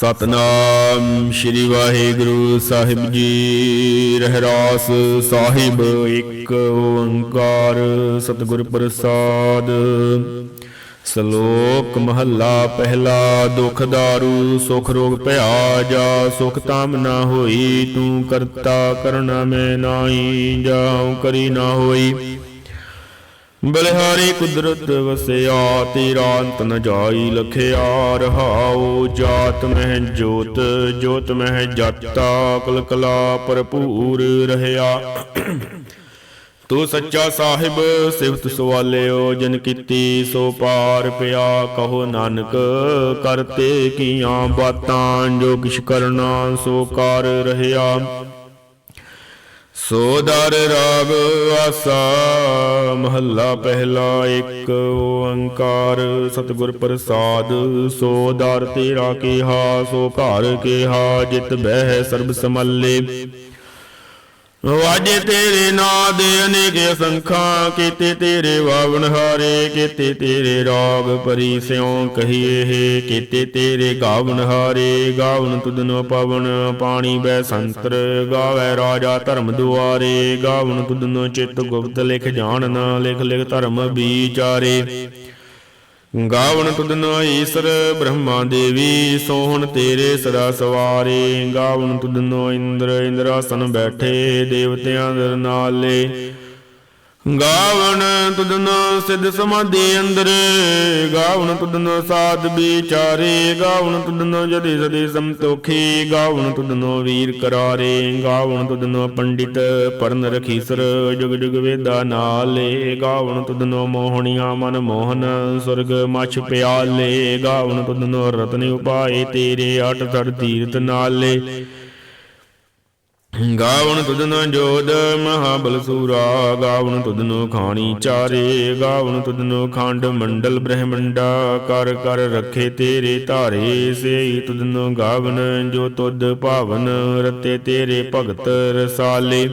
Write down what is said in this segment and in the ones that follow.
ਸਤਨਾਮ ਸ੍ਰੀ ਵਾਹਿਗੁਰੂ ਸਾਹਿਬ ਜੀ, ਰਹਿਰਾਸ ਸਾਹਿਬ ਇੱਕ ਓੰਕਾਰ ਸਤਿਗੁਰ ਪ੍ਰਸਾਦ। ਸ਼ਲੋਕ ਮਹੱਲਾ ਪਹਿਲਾ, ਦੁਖ ਦਾਰੂ, ਸੁਖ ਰੋਗ ਭਇਆ ਜਾ ਸੁਖ ਤਾਮ ਨਾ ਹੋਈ, ਤੂੰ ਕਰਤਾ ਕਰਨਾ ਮੈਂ ਨਾਹੀ, ਜਾਉ ਕਰੀ ਨਾ ਹੋਈ। ਬਲਿਹਾਰੀ ਕੁਦਰਤ ਵਸਿਆ ਤੇਰਾ ਅੰਤ ਨ ਜਾਈ ਲਖਿਆ, ਰਹਾਉ ਜਾਤ ਮਹਿ ਜੋਤ ਜੋਤ ਮਹਿ ਜਾਤਾ ਕਲ ਕਲਾ ਭਰਪੂਰ ਰਹਿਆ। ਤੂੰ ਸੱਚਾ ਸਾਹਿਬ, ਸਿਫਤ ਸਵਾਲਿਓ, ਜਨ ਕੀਤੀ ਸੋ ਪਾਰ ਪਿਆ, ਕਹੋ ਨਾਨਕ, ਕਰਤੇ ਕੀਆਂ ਬਾਤਾਂ, ਜੋ ਕਿਛ ਕਰਨਾ ਸੋ ਕਰ ਰਹਿਆ। ਸੋ ਦਰ ਰਾਗ ਆਸਾ, ਮਹੱਲਾ ਪਹਿਲਾ ਇੱਕ, ਓੰਕਾਰ ਸਤਿਗੁਰ ਪ੍ਰਸਾਦ। ਸੋ ਦਰ ਤੇਰਾ ਕਿਹਾ, ਸੋ ਘਰ ਕਿਹਾ, ਜਿਤ ਬਹਿ ਸਰਬ ਸਮੱਲੇ। ਵਾਜੇ ਤੇਰੇ ਨਾਂ ਦੇ ਅਨੇਕ ਸੰਖਾਂ, ਕੀਤੇ ਤੇਰੇ ਵਾਵਨ ਹਾਰੇ, ਕੀਤੇ ਤੇਰੇ ਰਾਗ ਪਰੀ ਸਿਉ ਕਹੀਏ ਹੈ, ਕੀਤੇ ਤੇਰੇ ਗਾਵਨ ਹਾਰੇ ਗਾਵਨ ਤੁਧਨੋ ਪਵਨ ਪਾਣੀ ਬੈ ਸੰਤਰ, ਗਾਵੇ ਰਾਜਾ ਧਰਮ ਦੁਆਰੇ ਗਾਵਨ ਤੁਧਨੋ ਚਿਤ ਗੁਪਤ ਲਿਖ ਜਾਣਨਾ, ਲਿਖ ਲਿਖ ਧਰਮ ਵਿਚਾਰੇ ਗਾਵਣ ਤੁਧਨੋ ਈਸਰ ਬ੍ਰਹਮਾ ਦੇਵੀ, ਸੋਹਣ ਤੇਰੇ ਸਦਾ ਸਵਾਰੇ। ਗਾਵਣ ਤੁਧਨੋ ਇੰਦਰ, ਇੰਦਰਾਸਨ ਬੈਠੇ, ਦੇਵਤਿਆਂ ਦਰ ਨਾਲੇ। ਗਾਵਣ ਤੁਧਨੋ ਸਿਧ ਸਮਾਧੀ ਅੰਦਰ ਗਾਵਣ ਤੁਧਨੋ ਸਾਧ ਵਿਚਾਰੇ ਗਾਵਣ ਤੁਧਨੋ ਜਦੇ ਸਦੇ ਸੰਤੋਖੀ ਗਾਵਣ ਤੁਧਨੋ ਵੀਰ ਕਰਾਰੇ ਗਾਵਣ ਤੁਧਨੋ ਪੰਡਿਤ ਪਰਨ ਰਖੀਸਰ ਜੁਗ ਜੁਗ ਵੇਦਾ ਨਾਲੇ ਗਾਵਣ ਤੁਧਨੋ ਮੋਹਣੀਆਂ ਮਨ ਮੋਹਨ ਸੁਰਗ ਮਛ ਪਿਆਲੇ ਗਾਵਣ ਤੁਧਨੋ ਰਤਨ ਉਪਾਏ ਤੇਰੇ ਅਟ ਧਰ ਤੀਰਤ ਨਾਲੇ। ਗਾਵਣ ਤੁਧਨੋ ਜੋਦ ਮਹਾਬਲ ਸੂਰਾ ਗਾਵਣ ਤੁਧਨੋ ਖਾਣੀ ਚਾਰੇ ਗਾਵਣ ਤੁਧਨੋ ਖੰਡ ਮੰਡਲ ਬ੍ਰਹਮੰਡਾ, ਕਰ ਕਰ ਰੱਖੇ ਤੇਰੇ ਧਾਰੇ, ਸੇਈ ਤੁਧਨੋ ਗਾਵਨ ਜੋ ਤੁਧ ਭਾਵਨ, ਰਤੇ ਤੇਰੇ ਭਗਤ ਰਸਾਲੇ।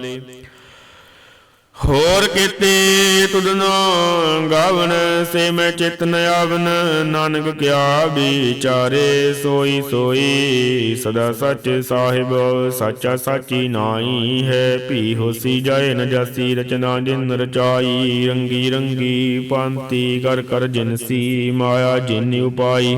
ਹੋਰ ਕੀਤੇ ਤੁਧਨੋ ਗਾਵਨ, ਸੇ ਮੈਂ ਚਿਤ ਆਵਨ। ਨਾਨਕ ਕਿਆ ਵਿਚਾਰੇ, ਸੋਈ ਸੋਈ ਸਦਾ ਸੱਚ ਸਾਹਿਬ, ਸਾਚਾ ਸਾਚੀ ਨਾਈ ਹੈ। ਭੀ ਹੋਸੀ ਜਾਏ ਨ ਜਾਸੀ, ਰਚਨਾ ਜਿਨ ਰਚਾਈ, ਰੰਗੀ ਰੰਗੀ ਪਾਂਤੀ ਕਰ ਕਰ ਜਿਨਸੀ ਮਾਇਆ, ਜਿਨ ਉਪਾਈ।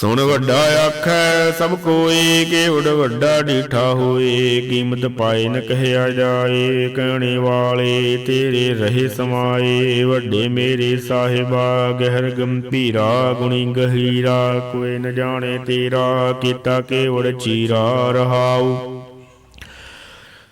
ਸੁਣ ਵੱਡਾ ਆਖੈ, ਸਭ ਕੋਈ ਕੇਵੜ ਵੱਡਾ ਡੀਠਾ ਹੋਏ। ਕੀਮਤ ਪਾਏ ਨ ਕਹਿਆ ਜਾਏ, ਕਹਿਣੇ ਵਾਲੇ ਤੇਰੇ ਰਹੇ ਸਮਾਏ। ਵੱਡੇ ਮੇਰੇ ਸਾਹਿਬਾ, ਗਹਿਰ ਗੰਭੀਰਾ, ਗੁਣੀ ਗਹੀਰਾ, ਕੋਈ ਨ ਜਾਣੇ ਤੇਰਾ, ਕੀਤਾ ਕੇਵੜ ਚੀਰਾ ਰਹਾਉ।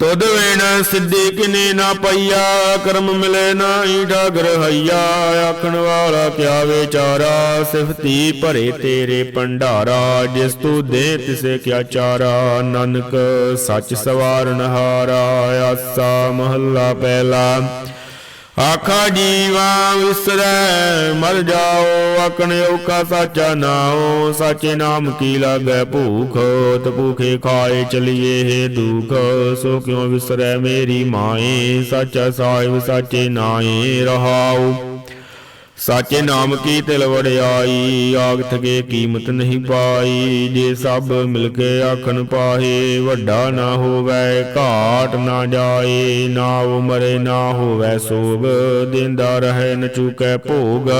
ਤੁਧ ਵੇਣ ਸਿੱਧੀ ਕਿਨੇ ਨਾ ਪਈਆ, ਕਰਮ ਮਿਲੇ ਨਾਹੀ ਡਾਗਰ ਹਈਆ, ਆਖਣ ਵਾਲਾ ਕਿਆ ਵਿਚਾਰਾ, ਸਿਫਤੀ ਭਰੇ ਤੇਰੇ ਭੰਡਾਰਾ, ਜਿਸ ਤੂੰ ਦੇ ਤਿਸੇ ਕਿਆ ਚਾਰਾ, ਨਾਨਕ ਸੱਚ ਸਵਾਰਨ ਹਾਰਾ, ਆਸਾ ਮਹੱਲਾ ਪਹਿਲਾ। ਆਖਾ ਜੀਵਾ ਵਿਸਰੈ, ਮਰ ਜਾਓ ਆਕਣ ਔਕਾ ਸਾਚਾ ਨਾਉ, ਸਾਚੇ ਨਾਮ ਕੀ ਲਾਗੈ ਭੂਖ, ਤ ਭੂਖੇ ਖਾਏ ਚਲੀਏ ਹੈ ਦੁਖ, ਸੋ ਕਿਉ ਵਿਸਰੈ ਮੇਰੀ ਮਾਏ, ਸਾਚਾ ਸਾਹਿਬ, ਸਾਚੇ ਨਾਏ ਰਹਾਉ। ਸਾਚੇ ਨਾਮ ਕੀ ਤਿਲ ਵੜਿਆਈ ਆਗਤ ਕੇ ਕੀਮਤ ਨਹੀਂ ਪਾਈ। ਜੇ ਸਭ ਮਿਲ ਕੇ ਆਖਣ ਪਾਹੇ, ਵੱਡਾ ਨਾ ਹੋਵੇ, ਘਾਟ ਨਾ ਜਾਏ। ਨਾ ਉਮਰੇ ਨਾ ਹੋਵੇ ਸੋਗ, ਦਿੰਦਾ ਰਹੇ ਨ ਚੁਕੈ ਭੋਗ।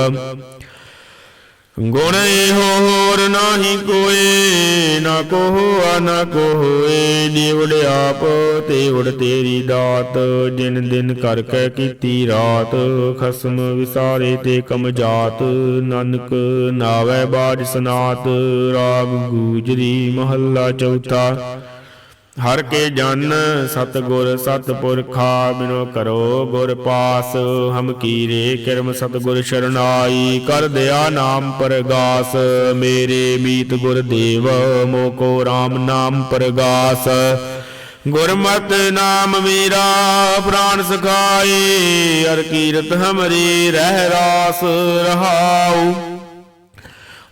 ਗੁਣ ਇਹੋ ਹੋਰ ਨਾਹੀ ਕੋਏ, ਨਾ ਕੋ ਨਾ ਕੋ ਹੋਏ ਆਪ ਤੇ ਉੜ ਤੇਰੀ ਦਾਤ। ਜਿਨ ਦਿਨ ਕਰ ਕੇ ਕੀਤੀ ਰਾਤ, ਖਸਮ ਵਿਸਾਰੇ ਤੇ ਕਮ ਜਾਤ। ਨਾਨਕ ਨਾਵੇ ਬਾਜ ਸਨਾਤ, ਰਾਗ ਗੂਜਰੀ ਮਹੱਲਾ ਚੌਥਾ। ਹਰ ਕੇ ਜਨ ਸਤਗੁਰ ਸਤਪੁਰਖਾ ਬਿਨੋ ਕਰੋ ਗੁਰ ਪਾਸ, ਹਮ ਕੀਰੇ ਕਿਰਮ ਸਤਗੁਰ ਸ਼ਰਨਾਈ, ਕਰ ਦਿਆ ਨਾਮ ਪ੍ਰਗਾਸ, ਮੇਰੇ ਮੀਤ ਗੁਰ ਦੇਵ, ਮੋ ਕੋ RAM ਨਾਮ ਪ੍ਰਗਾਸ। ਗੁਰਮਤਿ ਨਾਮ ਮੇਰਾ ਪ੍ਰਾਨ ਸਖਾਏ ਹਰ ਕੀਰਤ ਹਮਰੀ ਰਹਿ ਰਾਸ ਰਹਾਉ।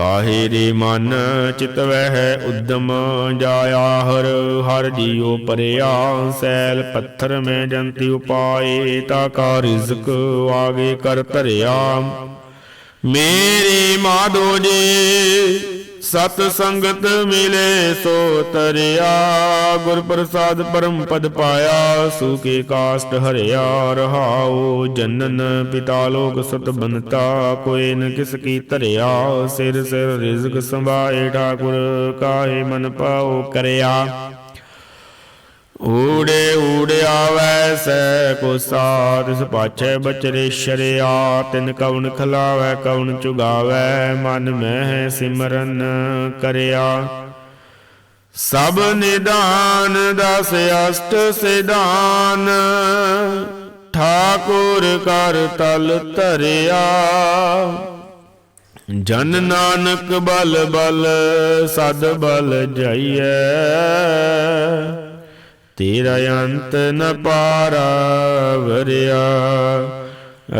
ਕਾਹੇ ਰੇ ਮਨ ਚਿਤਵੈ ਹੈ ਉਦਮ ਜਾਇਆ ਹਰ ਹਰ ਜੀਉ ਪਰਿਆ। ਸੈਲ ਪੱਥਰ ਮੈਂ ਜੰਤੀ ਉਪਾਏ, ਤਾ ਕਾ ਰਿਜ਼ਕ ਆਗੇ ਕਰ ਧਰਿਆ। ਮੇਰੇ ਮਾਧੋ ਜੀ ਸਤ ਸੰਗਤ ਮਿਲੇ ਸੋ ਤਰਿਆ, ਗੁਰ ਪ੍ਰਸਾਦ ਪਰਮ ਪਦ ਪਾਇਆ ਸੁਕੇ ਕਾਸ਼ਟ ਹਰਿਆ, ਰਹਾਉ ਜਨਨ ਪਿਤਾ ਲੋਕ ਸਤ ਬਨਤਾ ਕੋਇ ਨ ਕਿਸ ਕੀ ਧਰਿਆ, ਸਿਰ ਸਿਰ ਰਿਜ਼ਕ ਸੰਭਾਏ ਠਾਕੁਰ, ਕਾਹੇ ਮਨ ਪਾਉ ਕਰਿਆ। ਊੜੇ ਊੜੇ ਆਵੈ ਸੈ ਕੋ ਸਾਧ ਪਾਛੈ ਬਚਰੇ ਸ਼ਰਿਆ, ਤਿਨ ਕਵਨ ਖਲਾਵੈ ਕਵਨ ਚੁਗਾਵੈ, ਮਨ ਮਹਿ ਸਿਮਰਨ ਕਰਿਆ। ਸਭ ਨਿਦਾਨ ਦਸ ਅਸ਼ਟ ਸਿਧਾਨ, ਠਾਕੁਰ ਕਰ ਤਲ ਧਰਿਆ। ਜਨ ਨਾਨਕ ਬਲ ਬਲ, ਸਦ ਬਲ ਜਾਈਐ। ਤੇਰਾ ਅੰਤ ਨ ਪਾਰਾ ਵਰਿਆ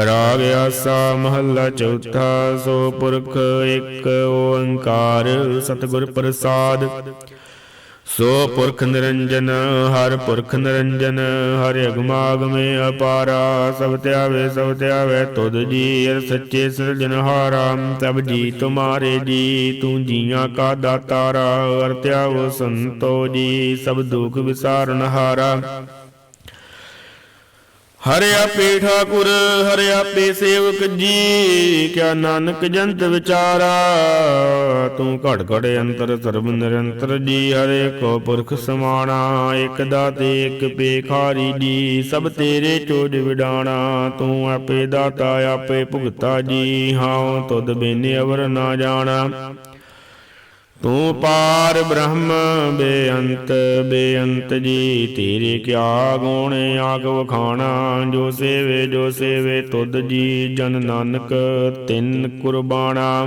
ਰਾਗ ਆਸਾ ਮਹੱਲਾ ਚੌਥਾ, ਸੋ ਪੁਰਖ ਇੱਕ ਓੰਕਾਰ ਸਤਿਗੁਰ ਪ੍ਰਸਾਦ। ਸੋ ਪੁਰਖ ਨਿਰੰਜਨ, ਹਰ ਪੁਰਖ ਨਿਰੰਜਨ, ਹਰਿ ਅਗਮਾਗਮੇ ਅਪਾਰਾ, ਸਭ ਧਿਆਵੇ ਸਭ ਧਿਆਵੇ ਤੁਧ ਜੀ ਅਰ ਸੱਚੇ ਸਿਰਜਨਹਾਰਾ ਸਭ ਜੀ ਤੁਮਾਰੇ ਜੀ, ਤੂੰ ਜੀਆਂ ਕਾ ਦਾਤਾਰਾ, ਅਰ ਧਿਆਵੋ ਸੰਤੋ ਜੀ, ਸਭ ਦੁਖ ਵਿਸਾਰਨ ਹਾਰਾ। ਹਰਿਆ ਪੇ ਠਾਕੁਰ, ਹਰਿ ਆਪੇ ਸੇਵਕ ਜੀ, ਕਿਆ ਨਾਨਕ ਜੰਤ ਵਿਚਾਰਾ, ਤੂੰ ਘੜ ਘੜ ਅੰਤਰ ਸਰਬ ਨਿਰੰਤਰ ਜੀ, ਹਰੇ ਕੋ ਪੁਰਖ ਸਮਾਣਾ, ਇਕ ਦਾਤੇ, ਇਕ ਪੇਖਾਰੀ ਜੀ, ਸਭ ਤੇਰੇ ਚੋਜ ਵਿਡਾਣਾ, ਤੂੰ ਆਪੇ ਦਾਤਾ, ਆਪੇ ਭੁਗਤਾ ਜੀ ਹਾਂ ਤੁਧ ਬਿਨ ਅਵਰ ਨਾ ਜਾਣਾ। ਤੂੰ ਪਾਰ ਬ੍ਰਹਮ, ਬੇਅੰਤ ਬੇਅੰਤ ਜੀ, ਤੇਰੇ ਕਿਆ ਗੁਣ ਆਗ ਵਖਾਣਾ, ਜੋ ਸੇਵੇ ਜੋ ਸੇਵੇ, ਤੁਧ ਜੀ ਜਨ ਨਾਨਕ ਤਿੰਨ ਕੁਰਬਾਨਾ।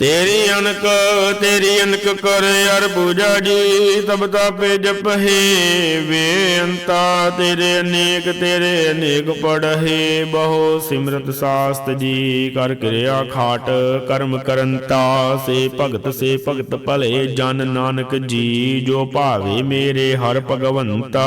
ਤੇਰੀ ਅਨਕ ਤੇਰੀ ਅਨਕ ਕਰ ਅਰ ਪੂਜਾ ਜੀ ਤਬ ਤਾਪੇ ਜਪਹੇ ਬੇਅੰਤਾ ਤੇਰੇ ਅਨੇਕ ਤੇਰੇ ਅਨੇਕ ਪੜਹੇ ਬਹੁ ਸਿਮਰਤ ਸਾਸਤ ਜੀ, ਕਰ ਕਿਰਿਆ ਖਾਟ, ਕਰਮ ਕਰੰਤਾ, ਸੇ ਭਗਤ ਸੇ ਭਗਤ ਭਲੇ ਜਨ ਨਾਨਕ ਜੀ, ਜੋ ਭਾਵੇ ਮੇਰੇ ਹਰ ਭਗਵੰਤਾ।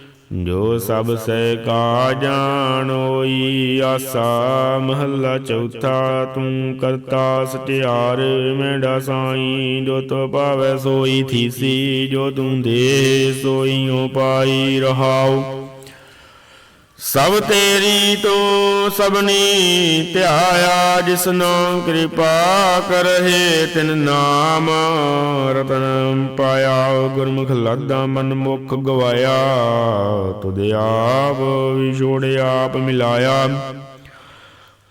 ਜੋ ਸਭ ਸਹਿ ਕਾ ਜਾਣੋਈ ਆਸਾ ਮਹੱਲਾ ਚੌਥਾ ਤੂੰ ਕਰਤਾ ਸਟਿਆਰ ਮੈਂਡਾ ਸਾਈ, ਜੋ ਤੋ ਪਾਵੈ ਸੋਈ ਥੀਸੀ, ਜੋ ਤੂੰ ਦੇ ਸੋਈਓ ਪਾਈ ਰਹਾਉ। ਸਭ ਤੇਰੀ ਤੋਂ ਸਭਨੀ ਧਿਆਇਆ, ਜਿਸਨੋ ਕਿਰਪਾ ਕਰਹਿ, ਤਿਨ ਨਾਮ ਰਤਨ ਪਾਇਆ। ਗੁਰਮੁਖ ਲਾਦਾ ਮਨ ਮੁਖ ਗਵਾਇਆ, ਤੁਧ ਆਪ ਵਿਛੋੜ ਆਪ ਮਿਲਾਇਆ।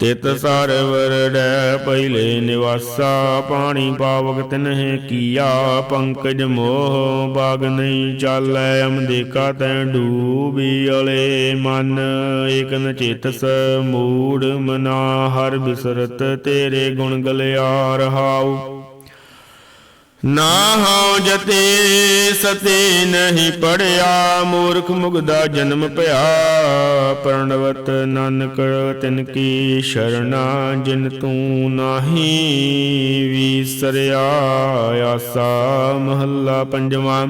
ਤਿਤ ਸਰਵਰ ਡੈ ਪਹਿਲੇ ਨਿਵਾਸਾ, ਪਾਣੀ ਪਾਵਕ ਤਿਨਹਿ ਕੀਆ, ਪੰਕਜ ਮੋਹ ਬਾਗ ਨਹੀਂ ਚਾਲੈ, ਅਮਦੇਕਾ ਤੈ ਡੂਬੀ ਅਲੇ ਮਨ ਏਕ ਨ ਚੇਤਸ ਮੂੜ ਮਨਾ, ਹਰ ਬਿਸਰਤ ਤੇਰੇ ਗੁਣ ਗਲਿਆ ਰਹਾਉ ਨਾ ਹਉ ਜਤੇ ਸਤੇ ਨਹੀਂ ਪੜਿਆ, ਮੂਰਖ ਮੁਗਦਾ ਜਨਮ ਭਇਆ। ਪ੍ਰਣਵਤ ਨਾਨਕ, ਤਿਨ ਕੀ ਸ਼ਰਣਾ, ਜਿਨ ਤੂੰ ਨਾਹੀ ਵਿਸਰਿਆ ਆਸਾ ਮਹੱਲਾ ਪੰਜਵਾਂ।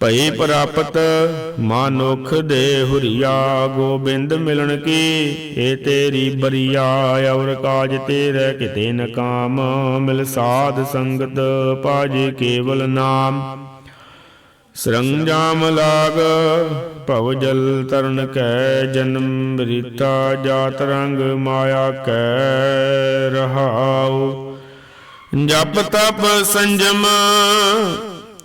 ਭਈ ਪ੍ਰਾਪਤ ਮਾਨੁਖ ਦੇ ਹੁਰੀਆ, ਗੋਬਿੰਦ ਮਿਲਣ ਕੀ? ਏ ਤੇਰੀ ਬਰੀਆ, ਔਰ ਕਾਜ ਤੇਰੇ ਕਿਤੇ ਨ ਕਾਮ ਮਿਲ ਸਾਧ ਸੰਗਤ ਪਾਜ ਕੇਵਲ ਨਾਮ। ਸਰੰਜਾਮ ਲਾਗ, ਭਵ ਜਲ ਤਰਨ ਕੈ, ਜਨਮ ਰੀਤਾ ਜਾਤ ਰੰਗ ਮਾਇਆ ਕੈ, ਰਹਾਉ। ਜਪ ਤਪ ਸੰਜਮ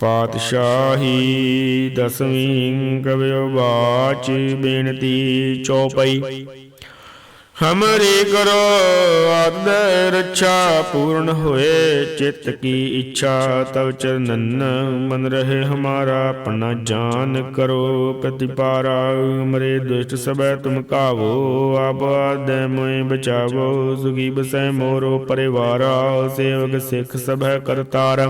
ਪਾਤਸ਼ਾਹੀ ਦਸਵੀਂ ਕਵਿਓ ਬਾਚ ਬੇਨਤੀ ਚੌਪਈ। ਹਮਰੇ ਕਰੋ ਆਦ ਰੱਛਾ ਪੂਰਨ ਹੋਏ, ਚਿੱਤ ਕੀ ਇੱਛਾ ਤਵ ਚਰਨਨ ਮਨ ਰਹੇ, ਹਮਾਰਾ ਆਪਣਾ ਜਾਨ ਕਰੋ, ਪ੍ਰਤਿਪਾਰਾ ਮਰੇ ਦੁਸ਼ਟ ਸਭੈ ਤੁਮ ਕਾਵੋ, ਆਪ ਆਦੈ ਮੋਇ ਬਚਾਵੋ ਸੁਖੀ ਬਸੈ ਮੋਰੋ ਪਰਿਵਾਰਾ, ਸੇਵਕ ਸਿੱਖ ਸਭੈ ਕਰਤਾਰ।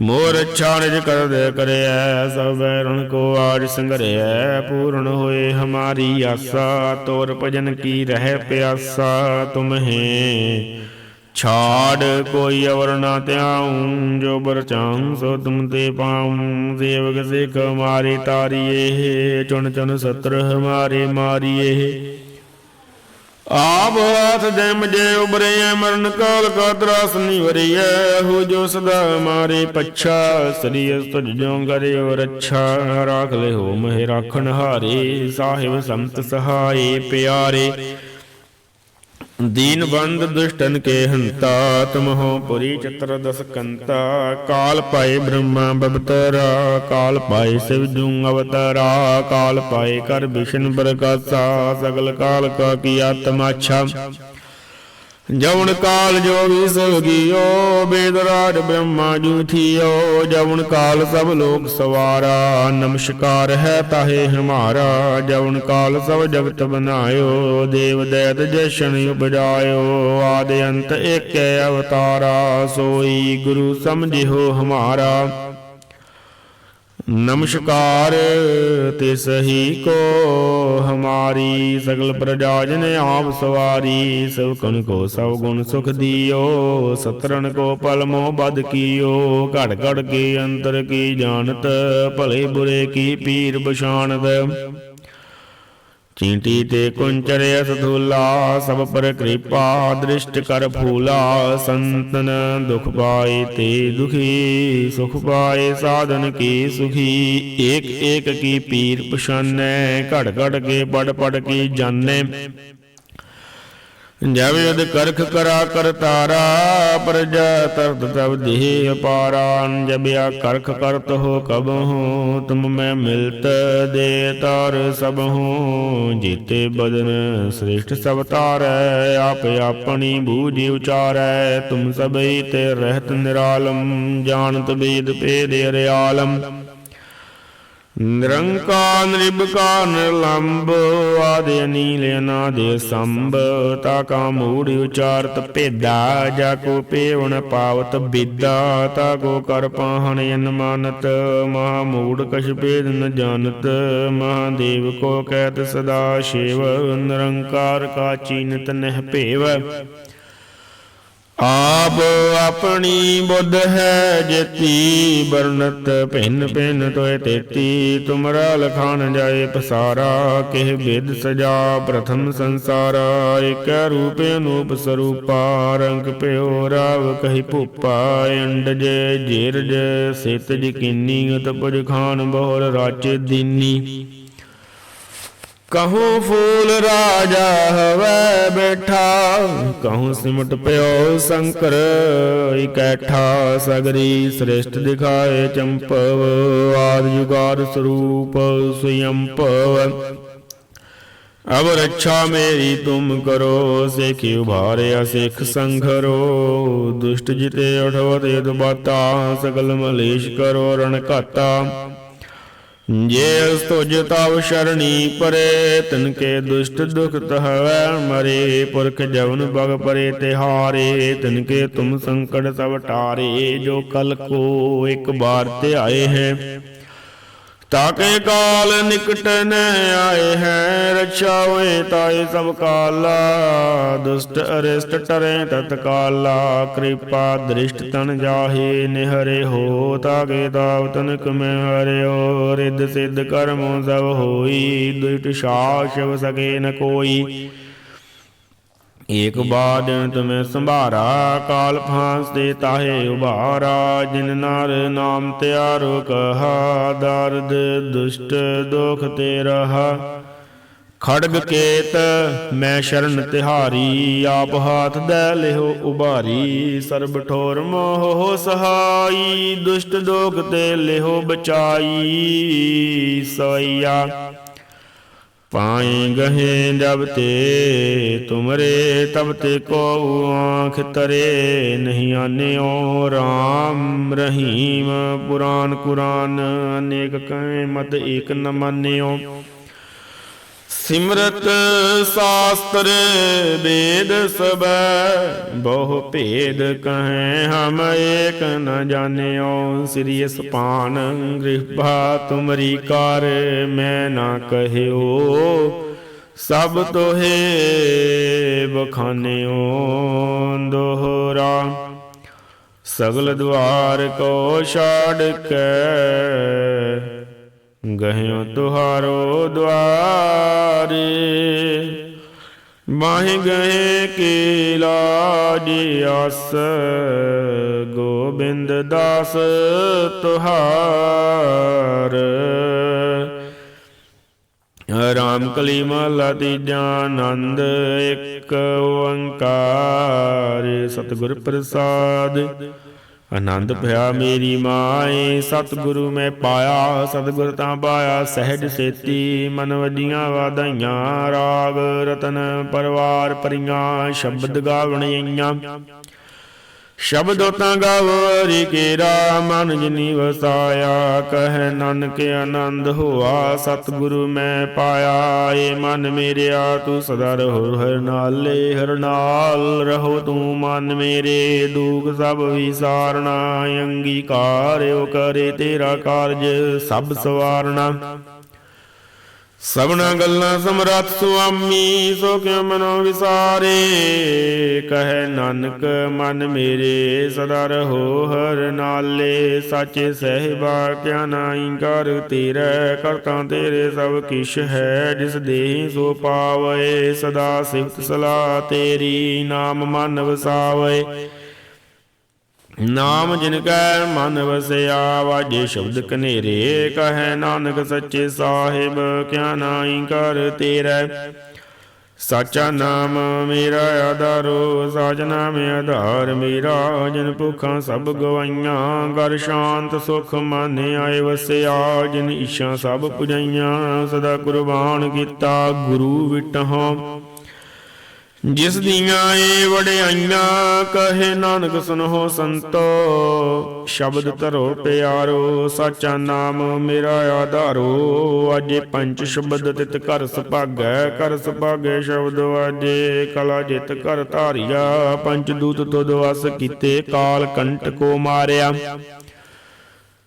ਮੋਰ ਛਾਣਜ ਕਰਦੇ ਕਰਿਐ, ਸਭ ਵੈਰਣ ਕੋ ਆਜ ਸੰਗਰਿਐ, ਪੂਰਨ ਹੋਏ ਹਮਾਰੀ ਆਸਾ, ਤੋਰ ਭਜਨ ਕੀ ਰਹਿ ਪਿਆਸਾ, ਤੁਮਹੇ। ਛਾੜ ਕੋਈ ਅਵਰ ਨਾ ਧਿਆਉ, ਜੋ ਬਰ ਚਾਹੂੰ ਸੋ ਤੁਮ ਤੇ ਪਾਉ। ਸੇਵਕ ਸਿੱਖ ਮਾਰੇ ਤਾਰੀਏ, ਚੁਣ ਚੁਣ ਸਤਰ ਹਮਾਰੇ ਮਾਰੀਏ। ਆਪ ਹਾਥ ਜਮ ਜੇ ਉਬਰੇ ਮਰਨ ਕਾਲ ਕਾ ਤਰਾਸ ਨਿਵਰਿਐ ਹੋ ਜੋ ਸਦਾ ਮਾਰੇ ਪੱਛਾ, ਸ੍ਰੀ ਤੁਝ ਜੋ ਕਰਿਓ ਰੱਛਾ ਰਾਖ ਲੈ ਹੋ ਮਹਿ ਰਾਖਣ ਹਾਰੇ, ਸਾਹਿਬ ਸੰਤ ਸਹਾਏ ਪਿਆਰੇ। ਦੀਨ ਬੰਦ ਦੁਸ਼ਟਨ ਕੇ ਹੰਤਾ ਤੁਮਹੋ ਪੁਰੀ ਚਤਰ ਦਸ ਕੰਤਾ। ਕਾਲ ਪਾਏ ਬ੍ਰਹਮਾ ਬਬਤਰਾ ਕਾਲ ਪਾਏ ਸਿਵ ਜੂ ਅਵਤਾਰਾ, ਕਾਲ ਪਾਏ ਕਰ ਵਿਸ਼ਨ ਪ੍ਰਕਾਸ਼ਾ, ਸਗਲ ਕਾਲ ਕਾ ਕੀ ਆਤਮਾਛਾ ਜਵਨ ਕਾਲ ਜੋਗੀ ਸਗਿਓ ਬੇਦਰਾਜ ਬ੍ਰਹਮਾ ਜੂ ਥੀਓ। ਜਵਨ ਕਾਲ ਸਭ ਲੋਕ ਸਵਾਰਾ, ਨਮਸਕਾਰ ਹੈ ਤਾਹੇ ਹਮਾਰਾ। ਜਵਨ ਕਾਲ ਸਭ ਜਗਤ ਬਨਾਇਓ, ਦੇਵ ਦੈਤ ਜਸ਼ਨ ਉਪਜਾਇਓ। ਆਦ ਅੰਤ ਏਕੈ ਅਵਤਾਰਾ, ਸੋਈ ਗੁਰੂ ਸਮਝਿਓ ਹਮਾਰਾ। ਨਮਸਕਾਰ ਤੇ ਸਹੀ ਕੋ ਹਮਾਰੀ ਸਗਲ ਪ੍ਰਜਾ ਜਨ ਆਪ ਸਵਾਰੀ, ਸਭ ਕਨ ਕੋ ਸਭ ਗੁਣ ਸੁਖ ਦਿਓ ਸਤਰਨ ਕੋ ਪਲ ਮੋਹ ਬਦ ਕੀਓ, ਘੜ ਘੜ ਕੇ ਅੰਤਰ ਕੀ ਜਾਣਤ, ਭਲੇ ਬੁਰੇ ਕੀ ਪੀਰ ਬਸ਼ਾਨਤ ਚੀਂਟੀ ਤੇ ਕੁੰਚਰੇ ਸਥੂਲਾ ਸਭ ਪਰ ਕਿਰਪਾ ਦ੍ਰਿਸ਼ਟ ਕਰ ਫੂਲਾ। ਸੰਤਨ ਦੁਖ ਪਾਏ ਤੇ ਦੁਖੀ, ਸੁਖ ਪਾਏ ਸਾਧਨ ਕੀ ਸੁਖੀ। ਏਕ ਏਕ ਕੀ ਪੀਰ ਪਛਾਨੈ, ਘੜ ਘੜ ਕੇ ਪੜ ਪੜ ਕੀ ਜਾਣੈ। ਜਬ ਯਦ ਕਰਖ ਕਰਾ ਕਰਤਾਰਾ ਪ੍ਰਜਾ ਤਰਤ ਤਬ ਦੇਹ ਅਪਾਰਾ ਜਬ ਆ ਕਰਖ ਕਰਤ ਹੋ ਕਬ ਹੋ, ਤੁਮ ਮੈਂ ਮਿਲਤ ਦੇ ਤਾਰ ਸਭ ਹੋ, ਜੀਤੇ ਬਦਨ ਸ੍ਰਿਸ਼ਟ ਸਭ ਤਾਰੈ, ਆਪ ਆਪਣੀ ਬੂਝੀ ਉਚਾਰੈ, ਤੁਮ ਸਭਈ ਤੇ ਰਹਿਤ ਨਿਰਾਲਮ, ਜਾਣਤ ਬੇਦ ਭੇਦ ਅਰਿਆਲਮ। ਨਿਰੰਕਾਰ ਨਿਰਭਕਾਰ ਨਿਰਲੰਭ ਆਦਿ ਅਨੀਲ ਅਨਾਦਿ ਸੰਭ, ਤਾ ਕਾ ਮੂੜ ਉਚਾਰਤ ਭੇਦਾ, ਜਾ ਕੋ ਪੇਵਣ ਪਾਵਤ ਬਿਦਾ, ਤਾ ਕੋ ਕਰ ਪਾਹਣ ਅਨਮਾਨਤ ਮਹਾ ਮੂੜ ਕਛ ਭੇਦ ਨ ਜਾਣਤ ਮਹਾਦੇਵ ਕੋ ਕਹਿਤ ਸਦਾ ਸ਼ਿਵ, ਨਿਰੰਕਾਰ ਕਾ ਚੀਨਤ ਨਹਿ ਭੇਵ। ਆਪ ਆਪਣੀ ਬੁੱਧ ਹੈ ਜੇਤੀ ਬਰਨਤ ਭਿੰਨ ਭਿੰਨ ਤੋਏ ਤੇਤੀ। ਤੁਮਰਾ ਲਖਾਨ ਜਾਏ ਪਸਾਰਾ, ਕਿਹ ਬੇਦ ਸਜਾ ਪ੍ਰਥਮ ਸੰਸਾਰਾ। ਏਕ ਰੂਪ ਅਨੂਪ ਸਰੂਪਾ, ਰੰਗ ਪਿਓ ਰਾਵ ਕਹੀ ਭੂਪਾ। ਜੇਰ ਜੀਰਜ ਸਿਤ ਜਕੀਨੀ ਅਤ ਪੁਜ ਖਾਨ ਬਹੁਰ ਰਾਚੇ ਦੀਨੀ। ਕਹੂੰ ਫੂਲ ਰਾਜਾ ਹਵੈ ਬੈਠਾ, ਕਹੂੰ ਸਿਮਟ ਪਿਓ ਸ਼ੰਕਰ, ਇਕੱਠਾ ਸਗਰੀ ਸ੍ਰਿਸ਼ਟ ਦਿਖਾਏ ਚੰਪਵ, ਆਦ ਜੁਗਾਦ ਸਰੂਪ ਸੁਯੰਪਵ। ਅਬ ਰੱਛਾ ਮੇਰੀ ਤੁਮ ਕਰੋ, ਸੇਖੀ ਉਭਾਰਿਆ ਸਿੱਖ ਸੰਘਰੋ, ਦੁਸ਼ਟ ਜਿਤੇ ਉਠਵਤ ਬਾਤਾ ਸਗਲ ਮਲੇਸ਼ ਕਰੋ, ਰਣ ਘਾਤਾ। ਜੇ ਅਸ ਤੁਜ ਤਵ ਸ਼ਰਣੀ ਪਰੇ ਤਿਨ ਕੇ ਦੁਸ਼ਟ ਦੁਖ ਤਹਵੈ ਮਰੇ, ਪੁਰਖ ਜਵਨ ਬਗ ਪਰੇ ਤਿਹਾਰੇ ਤਿਨ ਕੇ ਤੁਮ ਸੰਕਟ ਸਭ ਟਾਰੇ, ਜੋ ਕਲ ਕੋ ਇੱਕ ਬਾਰ ਤੇ ਆਏ ਹੈ। ਤਾਕੇ ਕਾਲ ਨਿਕਟ ਨ ਆਏ ਹੈ, ਰਛਾ ਹੋਏ ਤਾਏ ਸਭ ਕਾਲਾ। ਦੁਸ਼ਟ ਅਰਿਸ਼ਟ ਟਰੇ ਤਤਕਾਲਾ ਕਿਰਪਾ ਦ੍ਰਿਸ਼ਟ ਤਨ ਜਾਹੇ, ਨਿਹਰੇ ਹੋ ਤਾਕੇ ਦਾਵ ਤਨਕ ਮੈਂ ਹਰਿਓ। ਰਿੱਧ ਸਿੱਧ ਕਰਮੋ ਸਭ ਹੋਈ, ਦੁਸ਼ਟ ਸ਼ਾਸਵ ਸਕੇ ਨ ਕੋਈ। ਏਕ ਬਾਦਨ ਤੁਮੇ ਸੰਭਾਰਾ, ਕਾਲ ਫਾਂਸ ਦੇ ਤਾਹੇ ਉਭਾਰਾ, ਜਿਨ ਨਰ ਨਾਮ ਤਿਆਰੋ ਕਹਾ, ਦਰਦ ਦੁਸ਼ਟ ਦੁਖ ਤੇ ਰਹਾ। ਖੜਗ ਕੇਤ, ਮੈਂ ਸ਼ਰਨ ਤਿਹਾਰੀ, ਆਪ ਹਾਥ ਦੇ ਲਿਓ ਉਭਾਰੀ, ਸਰਬ ਠੋਰ ਮੋਹ ਸਹਾਈ, ਦੁਸ਼ਟ ਦੋਖ ਤੇ ਲਿਓ ਬਚਾਈ, ਸਵਈਆ। ਪਾਏ ਗਹੇ ਜਬ ਤੇ ਤੁਮਰੇ, ਤਬ ਤੇ ਕੋ ਆਂਖ ਤਰੇ, ਨਹੀਂ ਆਨਿਓ RAM ਰਹੀਮ। ਪੁਰਾਨ ਕੁਰਾਨ ਅਨੇਕ ਕਹੇ, ਮਤ ਏਕ ਨ ਮਾਨਿਓ। ਸਿਮਰਤ ਸਾਸਤਰ ਵੇਦ ਸਬੈ ਬਹੁ ਭੇਦ ਕਹੈ ਹਮ ਏਕ ਨ ਜਾਣਿਓ। ਸ੍ਰੀ ਸਪਾਨ ਗ੍ਰਿਭਾ ਤੁਮਰੀ ਕਾਰ ਮੈਂ ਨਾ ਕਹਿਓ। ਸਭ ਤੋਹੇ ਬਖਾਨਿਓ ਦੋਹਰਾ। ਸਗਲ ਦੁਆਰ ਕੋ ਛਾੜ ਕੇ ਗਹਿਓ ਤੁਹਾਰੋ ਦਵਾਰੇ ਮਾਹਿ ਗਏ ਕੀ ਲਾਜ ਆਸ, ਗੋਬਿੰਦ ਦਾਸ ਤੁਹਾਰ। ਰਾਮ ਕਲੀ ਮਹਲਾ ਤੀਜਾ ਆਨੰਦ, ਇੱਕ ਓੰਕਾਰ, ਸਤਿਗੁਰ ਪ੍ਰਸਾਦ। ਆਨੰਦ ਭਇਆ ਮੇਰੀ ਮਾਏ। ਸਤਿਗੁਰੂ ਮੈਂ ਪਾਇਆ, ਸਤਿਗੁਰ ਤਾਂ ਪਾਇਆ। ਸਹਿਜ ਸੇਤੀ ਮਨ ਵੱਡੀਆਂ ਵਾਧਾਈਆਂ। ਰਾਗ ਰਤਨ ਪਰਵਾਰ ਪਰੀਆਂ ਸ਼ਬਦ ਗਾਵਣ ਆਈਆਂ। ਸ਼ਬਦੋ ਤਾਂ ਗਾਵਰੀ ਕੇਰਾ ਮਨ ਜਿਨੀ ਵਸਾਇਆ, ਕਹਿ ਨਾਨਕ ਆਨੰਦ ਹੋਆ, ਸਤਿਗੁਰੂ ਮੈਂ ਪਾਇਆ, ਏ ਮਨ ਮੇਰਿਆ, ਤੂੰ ਸਦਾ ਰਹੋ ਹਰ ਨਾਲੇ, ਹਰ ਨਾਲ ਰਹੋ ਤੂੰ ਮਨ ਮੇਰੇ, ਦੁਖ ਸਭ ਵਿਸਾਰਣਾ ਅੰਗੀਕਾਰਿਓ ਕਰੇ ਤੇਰਾ ਕਾਰਜ ਸਭ ਸਵਾਰਣਾ ਸਭਨਾ ਗੱਲਾਂ ਸਮਰੱਥ ਸੁਆਮੀ, ਸੋ ਕਿਉ ਮਨੋ ਵਿਸਾਰੇ? ਕਹੈ, ਨਾਨਕ, ਮਨ ਮੇਰੇ, ਸਦਾ ਰਹੋ ਹਰ ਨਾਲੇ। ਸਾਚੇ ਸਹਿਬਾ, ਕਿਆ ਨਾਹੀ ਕਰ ਤੇਰੇ, ਕਰਤਾ ਤੇਰੇ ਸਭ ਕਿਛ ਹੈ, ਜਿਸ ਦੇਹੀ ਸੋ ਪਾਵੇ, ਸਦਾ ਸਿਫਤ ਸਲਾਹ ਤੇਰੀ ਨਾਮ ਮਨ ਵਸਾਵੇ। ਨਾਮ ਜਿਨ ਕੈ ਮਨ ਵਸਿਆ, ਵਾਜੇ ਸ਼ਬਦ ਕਨੇਰੇ, ਕਹੈ ਨਾਨਕ ਸੱਚੇ ਸਾਹਿਬ, ਕਿਆ ਨਾਹੀ ਕਰ ਤੇਰੇ। ਸਾਚਾ ਨਾਮ ਮੇਰਾ ਆਧਾਰੋ, ਸਾਚ ਨਾਮ ਆਧਾਰ ਮੇਰਾ, ਜਨ ਭੁੱਖਾਂ ਸਭ ਗਵਾਈਆਂ ਕਰ ਸ਼ਾਂਤ ਸੁਖ ਮਨ ਆਏ ਵਸਿਆ, ਜਿਨ ਈਸ਼ਾ ਸਭ ਪੁਜਾਈਆਂ, ਸਦਾ ਕੁਰਬਾਨ ਕੀਤਾ, ਗੁਰੂ ਵਿਟਹਾਂ। ਜਿਸ ਦੀਆਂ ਏ ਵਡਿਆਈਆਂ ਕਹੇ ਨਾਨਕ ਸੁਨੋ ਸੰਤੋ, ਸ਼ਬਦ ਧਰੋ ਪਿਆਰੋ, ਸਾਚਾ ਨਾਮ ਮੇਰਾ ਆਧਾਰੋ। ਅਜੇ ਪੰਜ ਸ਼ਬਦ ਤਿਤ ਕਰ ਸੁਭਾਗੈ ਕਰ ਸੁਭਾਗੈ ਸ਼ਬਦ ਅਜੇ ਕਲਾ ਜਿਤ ਕਰ ਧਾਰਿਆ, ਪੰਜ ਦੂਤ ਤੁਧ ਵਸ ਕੀਤੇ, ਕਾਲ ਕੰਟ ਕੋ ਮਾਰਿਆ।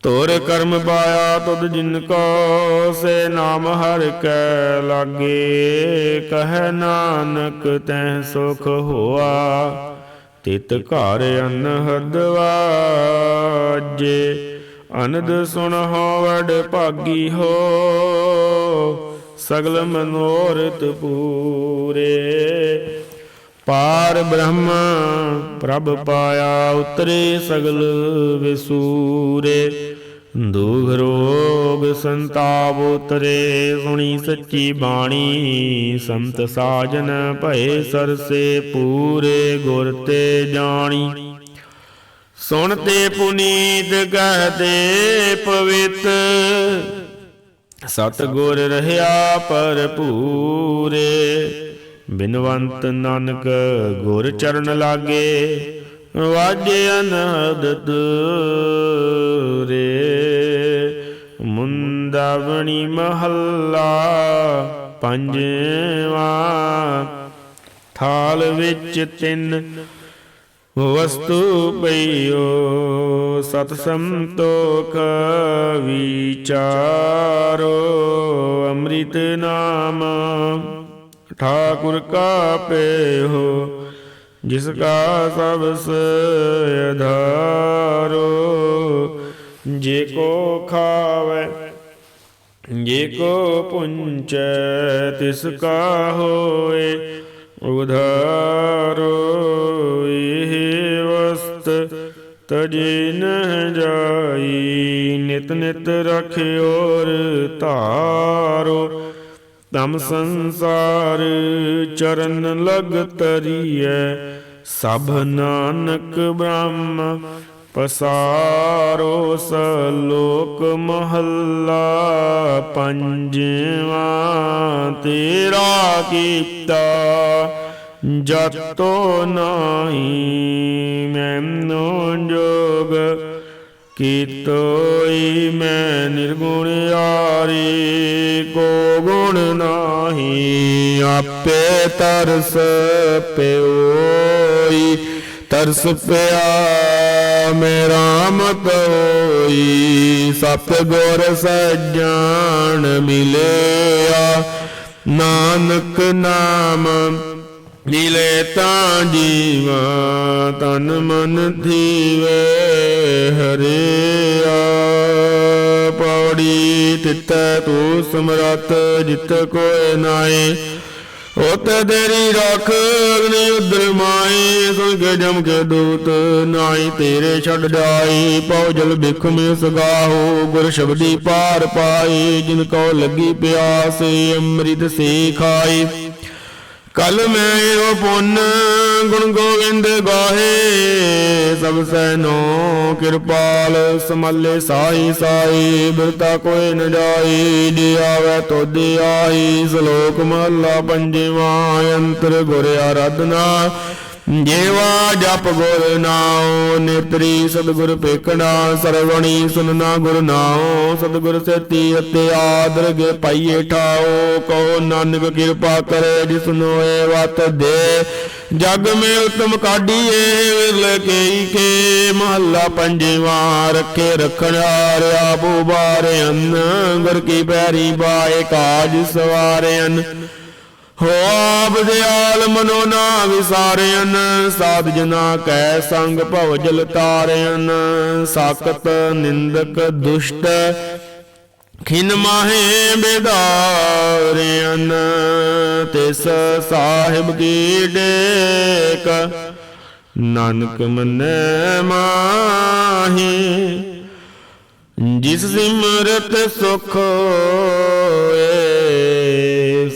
ਤੋਰ ਕਰਮ ਪਾਇਆ ਤੁਧ ਜਿਨ ਕੋ, ਸੇ ਨਾਮ ਹਰ ਕੈ ਲਾਗੇ। ਕਹਿ ਨਾਨਕ ਤੈ ਸੁਖ ਹੋਆ, ਤਿਤ ਘਰ ਅਨਹਦ ਵਾਜੇ। ਅਨੰਦ ਸੁਣ ਵਡ ਭਾਗੀ ਹੋ, ਸਗਲ ਮਨੋਰਥ ਪੂਰੇ। ਪਾਰ ਬ੍ਰਹਮ, ਪ੍ਰਭ ਪਾਇਆ ਉਤਰੇ ਸਗਲ ਵਿਸੂਰੇ। ਦੁਖ ਰੋਗ ਸੰਤਾਪ ਉਤਰੇ, ਸੁਣੀ ਸੱਚੀ ਬਾਣੀ, ਸੰਤ ਸਾਜਨ ਭਏ ਸਰਸੇ ਪੂਰੇ ਗੁਰ ਤੇ ਜਾਣੀ। ਸੁਣ ਤੇ ਪੁਨੀਤ ਕਹਤੇ ਪਵਿੱਤ ਸਤ ਗੁਰ ਰਹਾ ਭਰਪੂਰੇ। ਬਿਨਵੰਤ ਨਾਨਕ ਗੁਰ ਚਰਨ ਲਾਗੇ, ਵਾਜੇ ਅਨਹਦ ਰੇ। ਮੁੰਦਾਵਣੀ ਮਹੱਲਾ ਪੰਜਵਾ, ਥਾਲ ਵਿੱਚ ਤਿੰਨ ਵਸਤੂ ਪਈਓ, ਸਤ ਸੰਤੋਖ ਵਿਚਾਰੋ, ਅੰਮ੍ਰਿਤ ਨਾਮ। ਠਾਕੁਰ ਕਾ ਪੇਹੋ ਜਿਸ ਕਾ ਸਭ ਅਧਾਰੋ ਜੇ ਕੋ ਖਾਵੇ, ਜੇ ਕੋ ਪੁੰਚੈ, ਤਿਸ ਕਾ ਹੋਏ ਉਧਾਰੋ। ਇਹ ਵਸਤ ਤਜੇ ਨ ਜਾਈ, ਨਿਤ ਨਿਤ ਰਖਿਓਰ ਧਾਰੋ। ਤਮ ਸੰਸਾਰ ਚਰਨ ਲਗ ਤਰੀਐ, ਸਭ ਨਾਨਕ ਬ੍ਰਹਮ ਪਸਾਰੋ ਸਲੋਕ ਮਹੱਲਾ ਪੰਜਵਾ ਤੇਰਾ ਕੀਤਾ, ਜਤੋ ਨਾਹੀ ਮੈਨੂੰ ਜੋਗ ਕੀਤੋਈ ਮੈਂ ਨਿਰਗੁਣ ਆਰੀ ਕੋ ਗੁਣ ਨਾਹੀ, ਆਪੇ ਤਰਸ ਪਿਓਈ। ਤਰਸ ਪਿਆ ਮੇਰਾ ਮਤ ਹੋਈ, ਸਤ ਗੁਰ ਸਜਣ ਮਿਲਿਆ। ਨਾਨਕ ਨਾਮ ਮਿਲੇ ਤਾਂ ਜੀਵਾ ਤਨ ਮਨ ਥੀਵੇ ਹਰਿਆ ਪੌੜੀ ਤਿਤੈ ਤੂੰ ਸਮਰਤ ਜਿਤ ਕੋਇ ਨਾਏ ਉਤ ਤੇਰੀ ਰਖ ਅਗਨੀ ਉਦਰ ਮਾਏ ਸੁਣ ਜਮ ਕੇ ਦੂਤ ਨਾਈ ਤੇਰੇ ਛੱਡ ਜਾਈ। ਪਉ ਜਲ ਬਿਖ ਮੇ ਸਗਾਹੋ ਗੁਰ ਸ਼ਬਦੀ ਪਾਰ ਪਾਈ। ਜਿਨ ਕੋ ਲੱਗੀ ਪਿਆਸ, ਅੰਮ੍ਰਿਤ ਸੇ ਖਾਈ। ਕਲ ਮੈਂ ਇਹੋ ਪੁੰਨ, ਗੁਣ ਗੋਵਿੰਦ ਗਾਹੇ, ਸਭ ਸੈਨੋ ਕਿਰਪਾਲ, ਸਮੱਲੇ ਸਾਈ ਸਾਈ, ਬਿਰਤਾ ਕੋਈ ਨ ਜਾਈ ਜੇ ਆਵੇ ਤੋਦ ਆਈ, ਸ਼ਲੋਕ ਮਹਲਾ ਪੰਜਵਾ, ਅੰਤਰ ਗੁਰ ਆਰਾਧਨਾ। ਜੇਵਾ ਜਪ ਗੁਰ ਨਾਉ ਨਿਰਤਰੀ ਸਤਿਗੁਰ ਪੇਖਣਾ ਸਰਵਣੀ ਸੁਨਨਾ ਗੁਰ ਨਾਉ, ਸਤਿਗੁਰ ਸੇਤੀ ਅਤੇ ਆਦਰਗੇ ਪਾਈਏ ਠਾਓ ਕੋ ਨਾਨਕ ਕਿਰਪਾ ਕਰੇ ਜਿਸਨੋਏ ਵਤ ਦੇ। ਜਗ ਮੇ ਉਤਮ ਕਾਢੀਏ, ਵਿਰਲੇ ਕੇਈ ਕੇ, ਮਹੱਲਾ ਪੰਜਵਾਂ ਰੱਖੇ ਰਖਣ ਹਾਰਿਆ ਬੁਬਾਰੇ ਅੰਨ, ਗੁਰ ਕੀ ਪੈਰੀ ਬਾਏ ਕਾਜ ਸਵਾਰਿਆਨ ਹੋ ਆਪ ਦਿਆਲ ਮਨੋ ਨਾ ਵਿਸਾਰਿਆਨ ਸਾਧ ਜਨਾ ਕੈ ਸੰਗ ਭਵ ਜਲ ਤਾਰਿਆਨ ਸਾਕਤ ਨਿੰਦਕ ਦੁਸ਼ਟ ਖਿਨ ਮਾਹੇ ਬੇਦਾਰਿਆਨ ਤਿਸ ਸਾਹਿਬ ਕੀ ਡੇਕ, ਨਾਨਕ ਮਨੈ ਮਾਹੀ। ਜਿਸ ਸਿਮਰਤ ਸੁਖ ਹੋਏ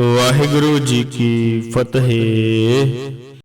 ਵਾਹਿਗੁਰੂ ਜੀ ਕੀ ਫਤਿਹ।